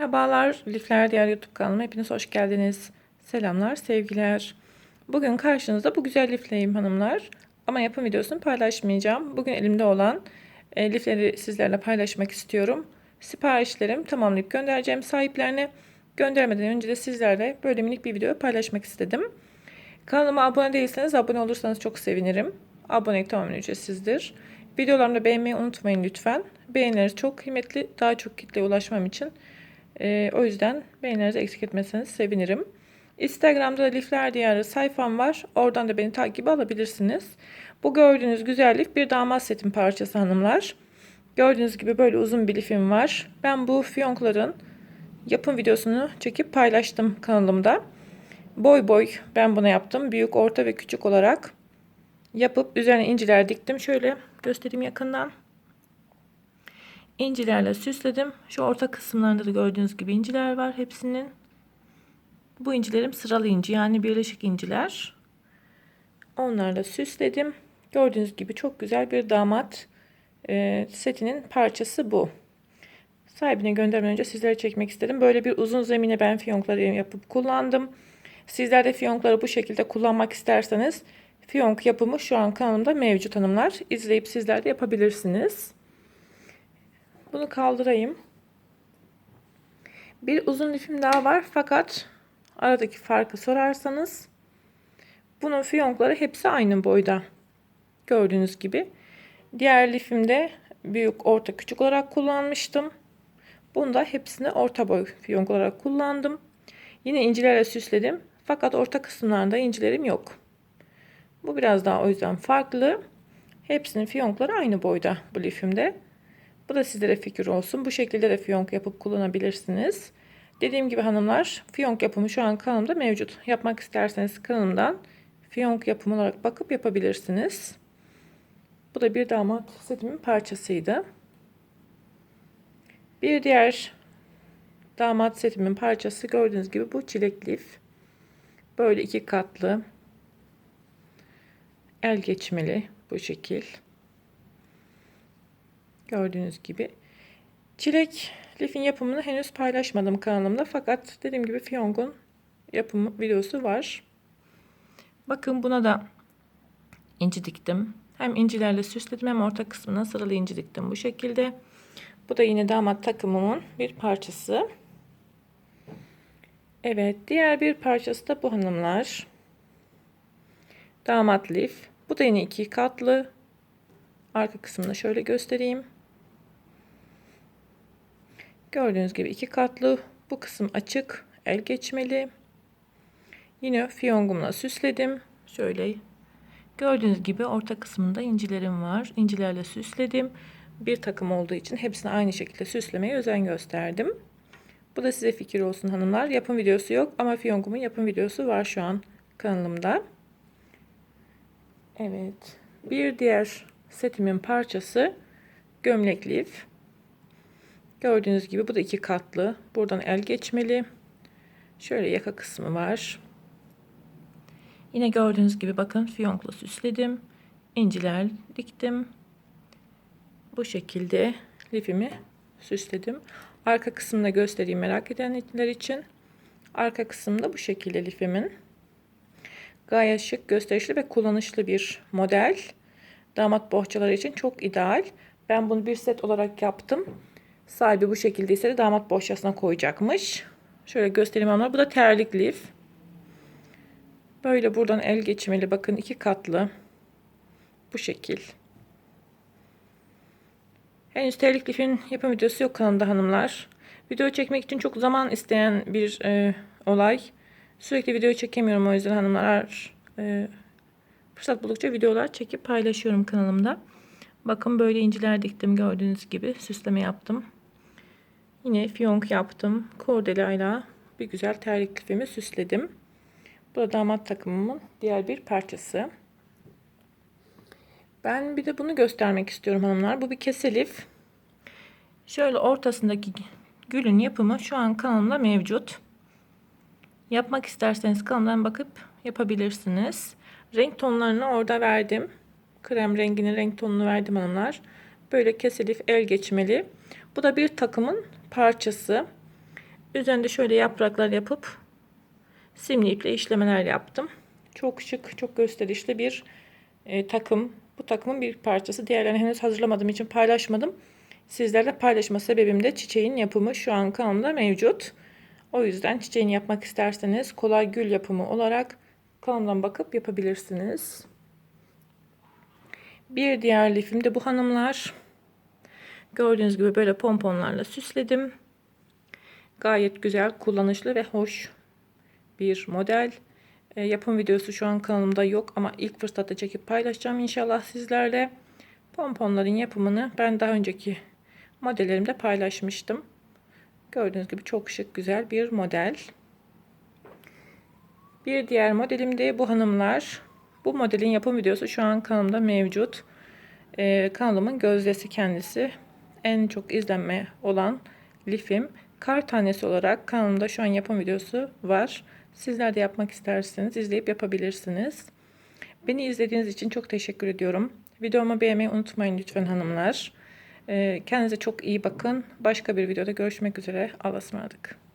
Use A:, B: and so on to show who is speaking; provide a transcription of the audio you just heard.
A: Merhabalar, Lifler Diğer YouTube kanalıma hepiniz hoş geldiniz. Selamlar, sevgiler. Bugün karşınızda bu güzel lifleyim hanımlar. Ama yapım videosunu paylaşmayacağım. Bugün elimde olan e, lifleri sizlerle paylaşmak istiyorum. Siparişlerim tamamlayıp göndereceğim sahiplerine. Göndermeden önce de sizlerle böyle minik bir video paylaşmak istedim. Kanalıma abone değilseniz abone olursanız çok sevinirim. Abonelik tamamen ücretsizdir. Videolarımı beğenmeyi unutmayın lütfen. Beğenileriniz çok kıymetli. Daha çok kitleye ulaşmam için. Ee, o yüzden beğenilerinizi eksik etmeseniz sevinirim. Instagram'da da Lifler Diyarı sayfam var. Oradan da beni takip alabilirsiniz. Bu gördüğünüz güzellik bir damat setim parçası hanımlar. Gördüğünüz gibi böyle uzun bir lifim var. Ben bu fiyonkların yapım videosunu çekip paylaştım kanalımda. Boy boy ben bunu yaptım. Büyük, orta ve küçük olarak yapıp üzerine inciler diktim. Şöyle göstereyim yakından. İncilerle süsledim. Şu orta kısımlarında da gördüğünüz gibi inciler var hepsinin. Bu incilerim sıralı inci yani birleşik inciler. Onlarla süsledim. Gördüğünüz gibi çok güzel bir damat e, setinin parçası bu. Sahibine göndermeden önce sizlere çekmek istedim. Böyle bir uzun zemine ben fiyonkları yapıp kullandım. Sizler de fiyonkları bu şekilde kullanmak isterseniz fiyonk yapımı şu an kanalımda mevcut hanımlar. İzleyip sizler de yapabilirsiniz. Bunu kaldırayım. Bir uzun lifim daha var fakat aradaki farkı sorarsanız bunun fiyonkları hepsi aynı boyda. Gördüğünüz gibi. Diğer lifimde büyük, orta, küçük olarak kullanmıştım. Bunda hepsini orta boy fiyonk olarak kullandım. Yine incilerle süsledim. Fakat orta kısımlarında incilerim yok. Bu biraz daha o yüzden farklı. Hepsinin fiyonkları aynı boyda bu lifimde. Bu da sizlere fikir olsun. Bu şekilde de fiyonk yapıp kullanabilirsiniz. Dediğim gibi hanımlar fiyonk yapımı şu an kanalımda mevcut. Yapmak isterseniz kanalımdan fiyonk yapımı olarak bakıp yapabilirsiniz. Bu da bir damat setimin parçasıydı. Bir diğer damat setimin parçası gördüğünüz gibi bu çilek lif. Böyle iki katlı el geçmeli bu şekil. Gördüğünüz gibi. Çilek lifin yapımını henüz paylaşmadım kanalımda. Fakat dediğim gibi fiyongun yapımı videosu var. Bakın buna da inci diktim. Hem incilerle süsledim hem orta kısmına sıralı inci diktim bu şekilde. Bu da yine damat takımımın bir parçası. Evet diğer bir parçası da bu hanımlar. Damat lif. Bu da yine iki katlı. Arka kısmını şöyle göstereyim. Gördüğünüz gibi iki katlı. Bu kısım açık. El geçmeli. Yine fiyongumla süsledim. Şöyle gördüğünüz gibi orta kısmında incilerim var. İncilerle süsledim. Bir takım olduğu için hepsini aynı şekilde süslemeye özen gösterdim. Bu da size fikir olsun hanımlar. Yapım videosu yok ama fiyongumun yapım videosu var şu an kanalımda. Evet. Bir diğer setimin parçası gömlek lif. Gördüğünüz gibi bu da iki katlı. Buradan el geçmeli. Şöyle yaka kısmı var. Yine gördüğünüz gibi bakın fiyonkla süsledim. İnciler diktim. Bu şekilde lifimi süsledim. Arka kısmını göstereyim merak edenler için. Arka kısımda bu şekilde lifimin. Gayet şık, gösterişli ve kullanışlı bir model. Damat bohçaları için çok ideal. Ben bunu bir set olarak yaptım. Sahibi bu şekilde ise de damat bohçasına koyacakmış. Şöyle göstereyim ama bu da terlik lif. Böyle buradan el geçmeli. Bakın iki katlı. Bu şekil. Henüz terlik lifin yapım videosu yok kanalımda hanımlar. Video çekmek için çok zaman isteyen bir e, olay. Sürekli video çekemiyorum o yüzden hanımlar. E, fırsat buldukça videolar çekip paylaşıyorum kanalımda. Bakın böyle inciler diktim gördüğünüz gibi. Süsleme yaptım. Yine fiyonk yaptım. Kordelayla bir güzel terlik lifimi süsledim. Bu da damat takımımın diğer bir parçası. Ben bir de bunu göstermek istiyorum hanımlar. Bu bir kese lif. Şöyle ortasındaki gülün yapımı şu an kanalımda mevcut. Yapmak isterseniz kanalımdan bakıp yapabilirsiniz. Renk tonlarını orada verdim. Krem renginin renk tonunu verdim hanımlar. Böyle keselif el geçmeli. Bu da bir takımın parçası. Üzerinde şöyle yapraklar yapıp simli iple işlemeler yaptım. Çok şık, çok gösterişli bir e, takım. Bu takımın bir parçası. Diğerlerini henüz hazırlamadığım için paylaşmadım. Sizlerle paylaşma sebebim de çiçeğin yapımı şu an kanalımda mevcut. O yüzden çiçeğini yapmak isterseniz kolay gül yapımı olarak kanalımdan bakıp yapabilirsiniz. Bir diğer lifim de bu hanımlar. Gördüğünüz gibi böyle pomponlarla süsledim. Gayet güzel, kullanışlı ve hoş bir model. E, yapım videosu şu an kanalımda yok ama ilk fırsatta çekip paylaşacağım inşallah sizlerle. Pomponların yapımını ben daha önceki modellerimde paylaşmıştım. Gördüğünüz gibi çok şık güzel bir model. Bir diğer modelim de bu hanımlar. Bu modelin yapım videosu şu an kanalımda mevcut. Ee, kanalımın gözdesi kendisi. En çok izlenme olan lifim. Kar tanesi olarak kanalımda şu an yapım videosu var. Sizler de yapmak isterseniz izleyip yapabilirsiniz. Beni izlediğiniz için çok teşekkür ediyorum. Videomu beğenmeyi unutmayın lütfen hanımlar. Ee, kendinize çok iyi bakın. Başka bir videoda görüşmek üzere. Allah'a ısmarladık.